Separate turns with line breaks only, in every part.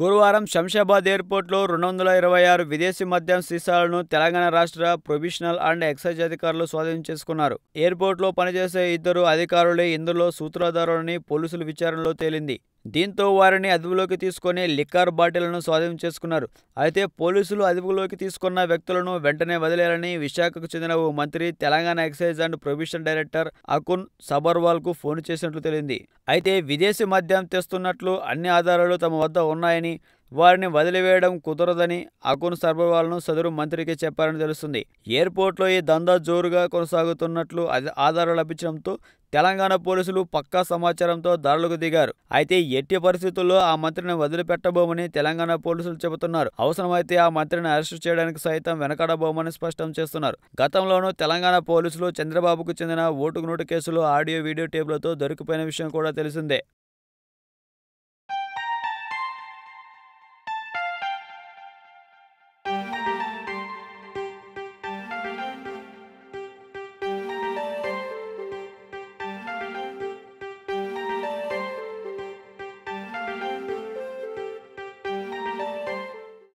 గురువారం శంషాబాద్ ఎయిర్పోర్ట్లో రెండు వందల ఇరవై ఆరు విదేశీ మద్యం సీసాలను తెలంగాణ రాష్ట్ర ప్రొబిషనల్ అండ్ ఎక్సైజ్ అధికారులు స్వాధీనం చేసుకున్నారు. ఎయిర్పోర్ట్లో పనిచేసే ఇద్దరు అధికారులే ఇందులో సూత్రధారులని పోలీసుల విచారణలో తేలింది. దీంతో వారిని అదుపులోకి తీసుకొని లిక్కర్ బాటిళ్ళను స్వాధీనం చేసుకున్నారు. అయితే పోలీసులు అదుపులోకి తీసుకున్న వ్యక్తులను వెంటనే వదిలేయాలని విశాఖకు చెందిన ఓ మంత్రి Telangana excise and prohibition director Akun సబర్వాల్కు phone చేసినట్లు తెలిసింది అయితే విదేశీ మద్యం తెస్తున్నట్లు అన్ని ఆధారాలు తమ వద్ద ఉన్నాయని వారిని వదిలివేయడం కుదరదని అకున్ సబర్వాల్ను సదరు మంత్రికి చెప్పారని తెలుస్తుంది. ఎయిర్పోర్ట్లో ఈ దందా జోరుగా కొనసాగుతున్నట్లు ఆధారాలు లభించడంతో తెలంగాణ పోలీసులు పక్కా సమాచారంతో దాడులకు దిగారు. అయితే ఎట్టి పరిస్థితుల్లో ఆ మంత్రిని వదిలిపెట్టబోమని తెలంగాణ పోలీసులు చెబుతున్నారు. అవసరమైతే ఆ మంత్రిని అరెస్టు చేయడానికి సైతం వెనకడబోమని స్పష్టం చేస్తున్నారు. గతంలోనూ తెలంగాణ పోలీసులు చంద్రబాబుకు చెందిన ఓటుకు నోటు కేసులో ఆడియో వీడియో టేపులతో దొరికిపోయిన విషయం కూడా తెలిసిందే.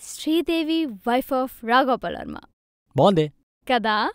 శ్రీదేవి వైఫ్ ఆఫ్ రాఘోపాల్ వర్మ
బాగుందే.
కదా?